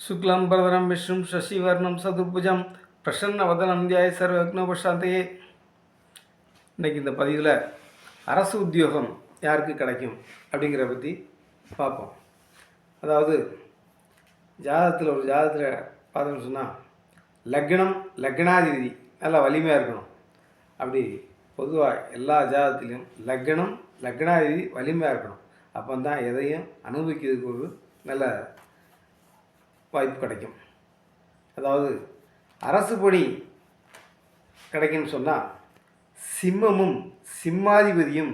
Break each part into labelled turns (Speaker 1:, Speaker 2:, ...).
Speaker 1: शुक्लं वरदनं विष्णुं शशिवर्णं சதுர்புஜம் பிரசன்ன வதனம் தியாய சர்வக்னோபசாந்தையே இன்னைக்கு இந்த பதிவில் அரசு உத்தியோகம் யாருக்கு கிடைக்கும் அப்படிங்கிற பற்றி பார்ப்போம் அதாவது ஜாதகத்தில் ஒரு ஜாதகத்தில் பார்த்தோம்னு சொன்னால் லக்னம் லக்னாதிபதி நல்லா வலிமையாக இருக்கணும் அப்படி பொதுவாக எல்லா ஜாதகத்துலேயும் லக்னம் லக்னாதிபதி வலிமையாக இருக்கணும் அப்போ தான் எதையும் அனுபவிக்கிறதுக்கு ஒரு நல்ல வாய்ப்பு கிடைக்கும். அதாவது அரசு பணி கிடைக்கும்னு சொன்னால் சிம்மமும் சிம்மாதிபதியும்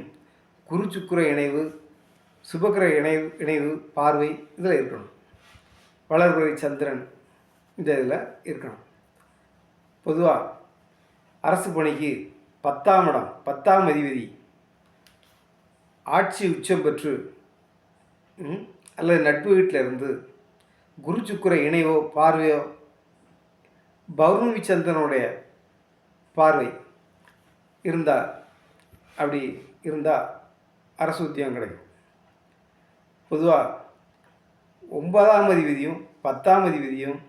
Speaker 1: குரு இணைவு சுபக்கிர இணைவு இணைவு பார்வை இதில் இருக்கணும். வளர்பிறை சந்திரன் இந்த இதில் இருக்கணும். பொதுவாக அரசு பணிக்கு பத்தாம் இடம் பத்தாம் அதிபதி ஆட்சி உச்சம் பெற்று அல்லது நட்பு வீட்டில் இருந்து குரு சுக்கிர இணைவோ பார்வையோ பௌர்ணமி சந்திரனுடைய பார்வை இருந்தால் அப்படி இருந்தால் அரசு உத்தியோகம் கிடைக்கும். பொதுவாக ஒன்பதாம் அதிபதியும் பத்தாம் அதிபதியும்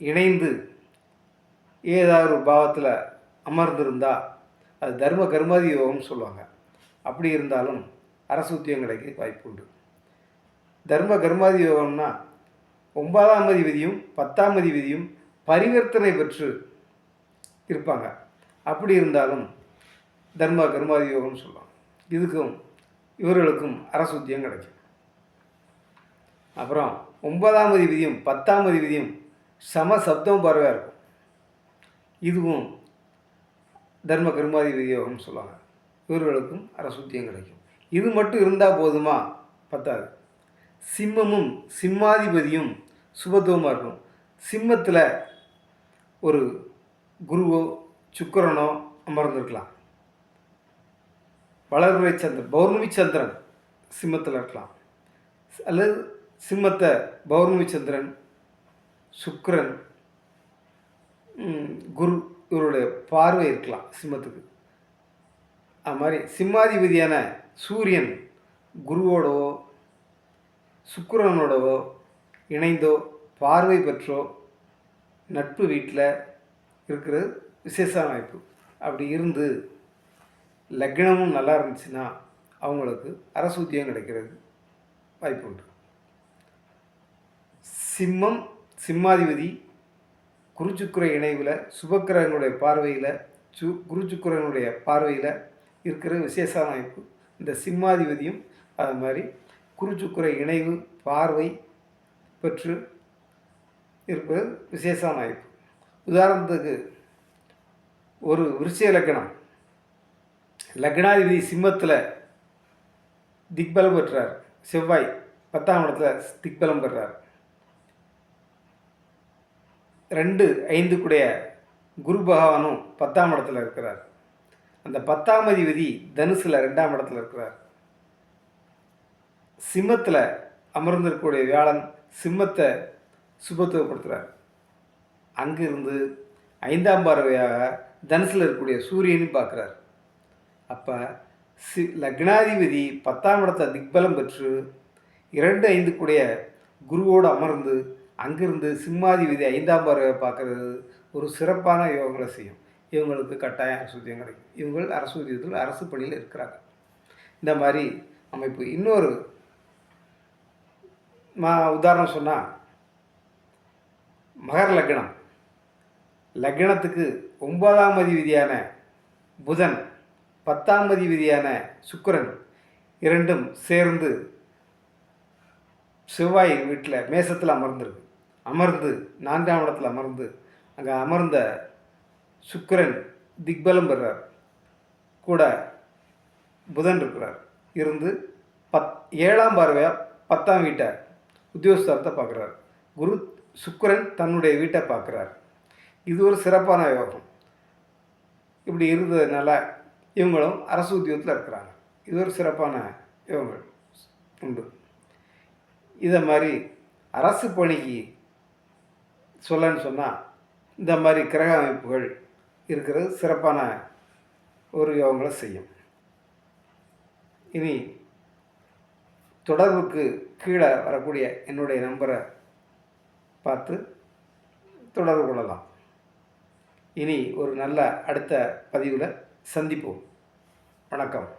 Speaker 1: இணைந்து ஏதாவது ஒரு பாவத்தில் அமர்ந்திருந்தால் அது தர்ம கர்மாதி யோகம்னு சொல்லுவாங்க. அப்படி இருந்தாலும் அரசு உத்தியோகம் கிடைக்க வாய்ப்பு உண்டு தர்ம கர்மாதி யோகம்னா ஒன்பதாம் அதிபதியும் பத்தாம் அதிபதியும் பரிவர்த்தனை பெற்று இருப்பாங்க. அப்படி இருந்தாலும் தர்ம கர்மாதி யோகம்னு இதுக்கும் இவர்களுக்கும் அரசுத்தியம் கிடைக்கும். அப்புறம் ஒன்பதாம் அதிபதியும் பத்தாம் அதிபதியும் சம சப்தம் பார்வையாக இருக்கும். இதுவும் தர்ம கர்மாதிபதி யோகம்னு சொல்லுவாங்க. இவர்களுக்கும் அரசுத்தியம் கிடைக்கும். இது மட்டும் இருந்தால் போதுமா? பத்தாது. சிம்மமும் சிம்மாதிபதியும் சுபத்துவமாக இருக்கும். சிம்மத்தில் ஒரு குருவோ சுக்கிரனோ அமர்ந்திருக்கலாம். வளர்பிறை சந்திரன் பௌர்ணமி சந்திரன் சிம்மத்தில் இருக்கலாம். அல்லது சிம்மத்தை பௌர்ணமி சந்திரன் சுக்கரன் குரு இவருடைய பார்வை இருக்கலாம் சிம்மத்துக்கு. அது மாதிரி சிம்மாதிபதியான சூரியன் குருவோடவோ சுக்கரனோடவோ இணைந்தோ பார்வை பெற்றோ நட்பு வீட்டில் இருக்கிறது விசேஷ அமைப்பு. அப்படி இருந்து லக்னமும் நல்லா இருந்துச்சுன்னா அவங்களுக்கு அரசு உத்தியோகம் கிடைக்கிறது வாய்ப்பு உண்டு. சிம்மம் சிம்மாதிபதி குருச்சுக்குர இணைவில் சுபக்கிரகங்களுடைய பார்வையில் சு குருச்சுக்குரனுடைய பார்வையில் இருக்கிற விசேஷ அமைப்பு. இந்த சிம்மாதிபதியும் அது மாதிரி குருச்சுக்குர இணைவு பார்வை பெற்று இருப்பது விசேஷமான அமைப்பு உதாரணத்துக்கு ஒரு விருச்சிக லக்னம். லக்னாதிபதி சிம்மத்தில் திக்பலம் பெற்றார். செவ்வாய் பத்தாம் இடத்துல திக்பலம் பெறார் ரெண்டு ஐந்துக்குடைய குரு பகவானும் பத்தாம் இடத்துல இருக்கிறார். அந்த பத்தாம் அதிபதி தனுசில் ரெண்டாம் இடத்துல இருக்கிறார். சிம்மத்தில் அமர்ந்திருக்கக்கூடிய வியாழன் சிம்மத்தை சுபத்துவப்படுத்துகிறார் அங்கிருந்து ஐந்தாம் பார்வையாக தனுசில் இருக்கக்கூடிய சூரியனையும் பார்க்குறார். அப்போ சி லக்னாதிபதி பத்தாம் இடத்தை திக்பலம் பெற்று இரண்டு ஐந்துக்குடைய குருவோடு அமர்ந்து அங்கிருந்து சிம்மாதிபதி ஐந்தாம் பார்வையை பார்க்குறது ஒரு சிறப்பான யோகங்களை செய்யும். இவங்களுக்கு கட்டாயம் அரசு உத்தியம் கிடைக்கும். இவங்கள் அரசு உத்தியத்தில் அரசு பணியில் இருக்கிறாங்க. இந்த மாதிரி அமைப்பு. இன்னொரு மா உதாரணம் சொன்னால் மகர லக்னம். லக்னத்துக்கு ஒன்பதாம் அதிபதியான புதன் பத்தாம் அதிபதியான சுக்கரன் இரண்டும் சேர்ந்து செவ்வாய் வீட்டில் மேசத்தில் அமர்ந்திருக்கு. அமர்ந்து நான்காம் இடத்தில் அமர்ந்து அங்கே அமர்ந்த சுக்கரன் திக்பலம் பெறார் கூட புதன் இருக்கிறார். இருந்து பத் ஏழாம் பார்வையாக பத்தாம் வீட்டை உத்தியோகஸ்தரத்தை பார்க்குறார். குரு சுக்கரன் தன்னுடைய வீட்டை பார்க்குறார். இது ஒரு சிறப்பான யோகம். இப்படி இருந்ததுனால இவங்களும் அரசு உத்தியோகத்தில் இருக்கிறாங்க. இது ஒரு சிறப்பான யோகங்கள் உண்டு. இதை மாதிரி அரசு பணிக்கு சொல்லன்னு சொன்னால் இந்த மாதிரி கிரக அமைப்புகள் இருக்கிறது சிறப்பான ஒரு யோகங்களை செய்யும். இனி தொடர்புக்கு கீழே வரக்கூடிய என்னுடைய நம்பரை பார்த்து தொடர்பு கொள்ளலாம். இனி ஒரு நல்ல அடுத்த பதிவில் சந்திப்போம். வணக்கம்.